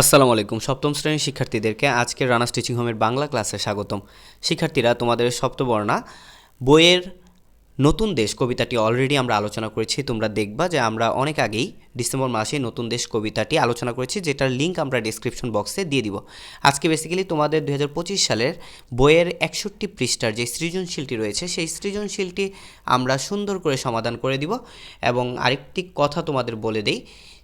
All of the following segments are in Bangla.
আসসালামু আলাইকুম। সপ্তম শ্রেণির শিক্ষার্থীদেরকে আজকের রানা স্টিচিং হোমের বাংলা ক্লাসে স্বাগতম। শিক্ষার্থীরা, তোমাদের সপ্তবর্ণা বইয়ের নতুন দেশ কবিতাটি অলরেডি আমরা আলোচনা করেছি, তোমরা দেখবা যে আমরা অনেক আগেই ডিসেম্বর মাসে নতুন দেশ কবিতাটি আলোচনা করেছি, যেটার লিঙ্ক আমরা ডিসক্রিপশন বক্সে দিয়ে দিব। আজকে বেসিক্যালি তোমাদের দু হাজার পঁচিশ সালের বইয়ের একষট্টি পৃষ্ঠার যে সৃজনশীলটি রয়েছে, সেই সৃজনশীলটি আমরা সুন্দর করে সমাধান করে দিব এবং আরেকটি কথা তোমাদের বলে দেই,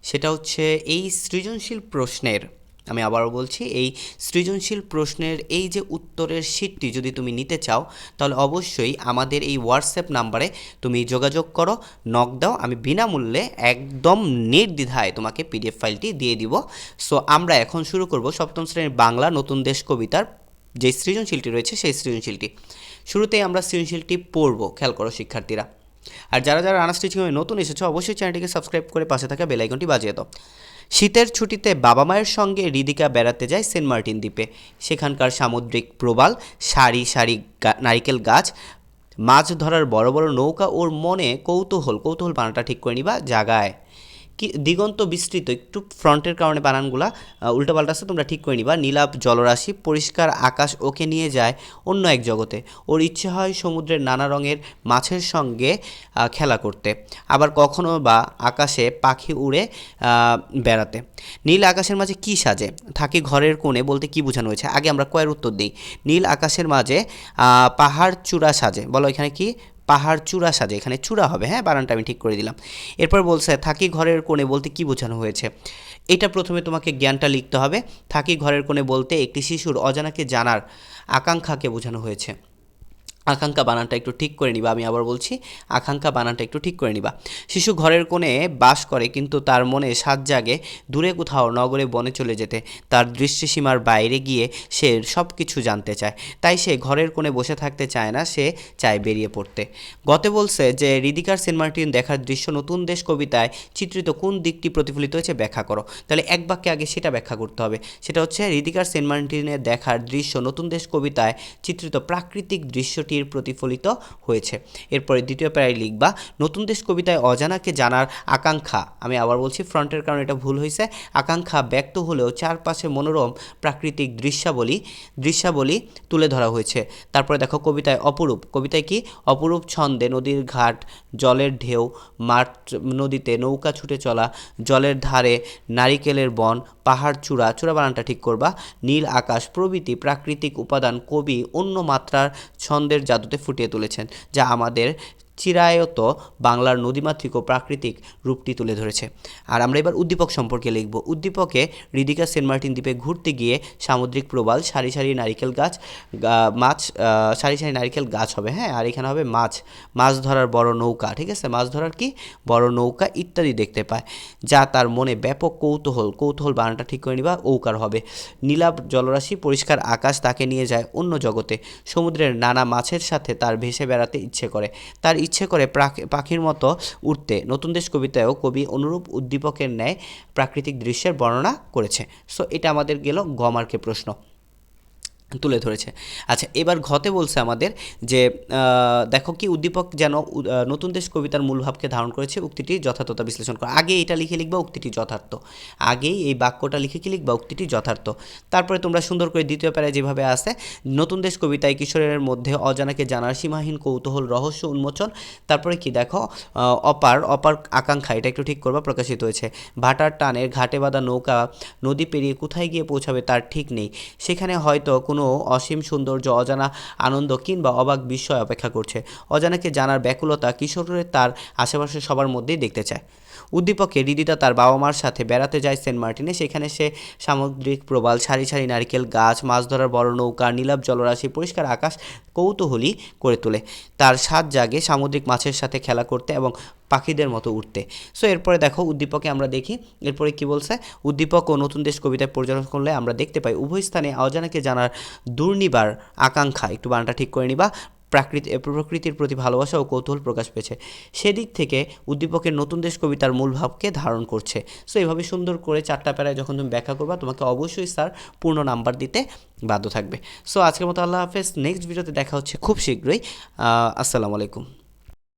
সেটা হচ্ছে এই সৃজনশীল প্রশ্নের আমি আবারও বলছি, এই সৃজনশীল প্রশ্নের এই যে উত্তরের শীটটি যদি তুমি নিতে চাও, তাহলে অবশ্যই আমাদের এই হোয়াটসঅ্যাপ নাম্বারে তুমি যোগাযোগ করো নক দাও, আমি বিনামূল্যে একদম নির্দ্বিধায় তোমাকে পিডিএফ ফাইলটি দিয়ে দিব। সো আমরা এখন শুরু করব সপ্তম শ্রেণির বাংলা নতুন দেশ কবিতার যে সৃজনশীলটি রয়েছে, সেই সৃজনশীলটি। শুরুতেই আমরা সৃজনশীলটি পড়ব, খেয়াল করো শিক্ষার্থীরা। আর যারা যারা রানা স্টিচিংয়ে নতুন এসেছ, অবশ্যই চ্যানেলটিকে সাবস্ক্রাইব করে পাশে থাকা বেল আইকনটি বাজিয়ে দাও। শীতের ছুটিতে বাবা মায়ের সঙ্গে রিদিকা বেড়াতে যায় সেন্ট মার্টিন দ্বীপে। সেখানকার সামুদ্রিক প্রবাল, সারি সারি নারিকেল গাছ, মাছ ধরার বড় বড় নৌকা ওর মনে কৌতূহল কৌতূহল বানাটা ঠিক করে নিবা জাগায়। কি দিগন্ত বিস্তৃত, একটু ফ্রন্টের কারণে বানানগুলা উল্টোপাল্টা আছে, তোমরা ঠিক করে নিবা। নীলাভ জলরাশি, পরিষ্কার আকাশ ওকে নিয়ে যায় অন্য এক জগতে। ওর ইচ্ছে হয় সমুদ্রের নানা রঙের মাছের সঙ্গে খেলা করতে। আবার কখনো বা আকাশে পাখি উড়ে বেড়াতে। নীল আকাশের মাঝে কি সাজে? থাকে ঘরের কোণে বলতে কি বোঝানো হয়েছে? আগে আমরা কয়ের উত্তর দিই। নীল আকাশের মাঝে পাহাড় চূড়া সাজে। বলো এখানে কি? পাহাড় চূড়া সাজে, এখানে চূড়া হবে হ্যাঁ বারানটা আমি ঠিক করে দিলাম। এরপর বলছে, থাকি ঘরের কোণে বলতে কি বোঝানো হয়েছে? এটা প্রথমে তোমাকে জ্ঞানটা লিখতে হবে। থাকি ঘরের কোণে বলতে একটি শিশুর অজানাকে জানার আকাঙ্ক্ষাকে বোঝানো হয়েছে। আকাঙ্ক্ষা বানানটা একটু ঠিক করে নিবা, আমি আবার বলছি, আকাঙ্ক্ষা বানানটা একটু ঠিক করে নিবা। শিশু ঘরের কোণে বাস করে, কিন্তু তার মনে সাত জাগে দূরে কোথাও নগরে বনে চলে যেতে। তার দৃষ্টিসীমার বাইরে গিয়ে সে সব কিছু জানতে চায়। তাই সে ঘরের কোণে বসে থাকতে চায় না, সে চায় বেরিয়ে পড়তে। গতে বলছে যে, রিদিকার সেন্ট দেখার দৃশ্য নতুন দেশ কবিতায় চিত্রিত কোন দিকটি প্রতিফলিত হয়েছে ব্যাখ্যা করো। তাহলে এক বাক্যে আগে সেটা ব্যাখ্যা করতে হবে। সেটা হচ্ছে, রিদিকার সেন্ট দেখার দৃশ্য নতুন দেশ কবিতায় চিত্রিত প্রাকৃতিক দৃশ্যটির প্রতিফলিত হয়েছে। এরপরে দ্বিতীয় প্যারায় লিখবা, নতুন দেশ কবিতায় অজানাকে জানার আকাঙ্ক্ষা। আমি আবার বলছি, ফ্রন্টের কারণে এটা ভুল হয়েছে। আকাঙ্ক্ষা ব্যক্ত হলেও চারপাশে মনোরম প্রাকৃতিক দৃশ্যাবলী দৃশ্যাবলী তুলে ধরা হয়েছে। তারপরে দেখো, কবিতায় অপরূপ। কবিতায় কি? অপরূপ ছন্দে নদীর ঘাট, জলের ঢেউ, মাঠ, নদীতে নৌকা ছুটে চলা, জলের ধারে নারিকেলের বন, পাহাড় চূড়া। চূড়া বানানটা ঠিক করবা। নীল আকাশ প্রভৃতি প্রাকৃতিক উপাদান কবি অন্য মাত্রার ছন্দের জাদুতে ফুটিয়ে তুলেছেন যা আমাদের চিরায়ত বাংলার নদীমাতৃক ও প্রাকৃতিক রূপটি তুলে ধরেছে। আর আমরা এবার উদ্দীপক সম্পর্কে লিখব। উদ্দীপকে রিদিকা সেন্ট মার্টিন দ্বীপে ঘুরতে গিয়ে সামুদ্রিক প্রবাল, সারি সারি নারিকেল গাছ মাছ সারি সারি নারিকেল গাছ হবে হ্যাঁ? আর এখানে হবে মাছ। মাছ ধরার বড় নৌকা, ঠিক আছে? মাছ ধরার কি? বড় নৌকা ইত্যাদি দেখতে পায়, যা তার মনে ব্যাপক কৌতূহল কৌতূহল বানানটা ঠিক করে নিবা ঔকার হবে। নীলাভ জলরাশি, পরিষ্কার আকাশ তাকে নিয়ে যায় অন্য জগতে। সমুদ্রের নানা মাছের সাথে তার ভেসে বেড়াতে ইচ্ছে করে। তার ইচ্ছে করে পাখির মতো উঠতে নতুন দেশ কবিতায়ও কবি অনুরূপ উদ্দীপকের ন্যায় প্রাকৃতিক দৃশ্যের বর্ণনা করেছে। সো এটা আমাদের গেল গমার্কে প্রশ্ন। তুলে ধরেছে। আচ্ছা এবার ঘতে বলছে আমাদের যে দেখো কি উদ্দীপক যেন নতুন দেশ কবিতার মূল ভাবকে ধারণ করেছে, উক্তিটি যথার্থতা বিশ্লেষণ করা আগে এটা লিখে লিখবা, উক্তিটি যথার্থ। আগেই এই বাক্যটা লিখে কি লিখবা, উক্তিটি যথার্থ। তারপরে তোমরা সুন্দর করে দ্বিতীয় প্যারায় যেভাবে আছে, নতুন দেশ কবিতায় কিশোরের মধ্যে অজানাকে জানার সীমাহীন কৌতূহল, রহস্য, উন্মোচন। তারপরে কি দেখো অপার অপার আকাঙ্ক্ষা, এটা একটু ঠিক করবা, প্রকাশিত হয়েছে। ভাটার টানের ঘাটে বাঁধা নৌকা, নদী পেরিয়ে কোথায় গিয়ে পৌঁছাবে তার ঠিক নেই। সেখানে হয়তো কোনো অসীম সৌন্দর্য, অজানা আনন্দ কিংবা অবাক বিস্ময় অপেক্ষা করছে। অজানাকে জানার ব্যাকুলতা কিশোরের তার আশেপাশে সবার মধ্যেই দেখতে চায়। উদ্দীপকে রিদিতা তার বাবা মার সাথে বেড়াতে যায় সেন্ট মার্টিনে। সেখানে সে সামুদ্রিক প্রবাল, সারি সারি নারকেল গাছ, মাছ ধরার বড় নৌকা, নীলাভ জলরাশি, পরিষ্কার আকাশ, কৌতূহলী করে তোলে। তার স্বাদ জাগে সামুদ্রিক মাছের সাথে খেলা করতে এবং পাখিদের মতো উঠতে সো এরপরে দেখো উদ্দীপকে আমরা দেখি। এরপরে কি বলছে? উদ্দীপক ও নতুন দেশ কবিতায় পর্যবেক্ষণ করলে আমরা দেখতে পাই, উভয় স্থানে অজানাকে জানার দুর্নিবার আকাঙ্ক্ষা। একটু বানানটা ঠিক করে নিবা। প্রাকৃতি প্রকৃতির প্রতি ভালোবাসা ও কৌতূহল প্রকাশ পেয়েছে। সেদিক থেকে উদ্দীপকের নতুন দেশ কবিতার মূল ভাবকে ধারণ করছে। সো এইভাবে সুন্দর করে চারটা প্যারায় যখন তুমি ব্যাখ্যা করবা, তোমাকে অবশ্যই স্যার পূর্ণ নাম্বার দিতে বাধ্য থাকবে। সো আজকের মতো আল্লাহ হাফেজ। নেক্সট ভিডিওতে দেখা হচ্ছে খুব শীঘ্রই। আসসালামু আলাইকুম।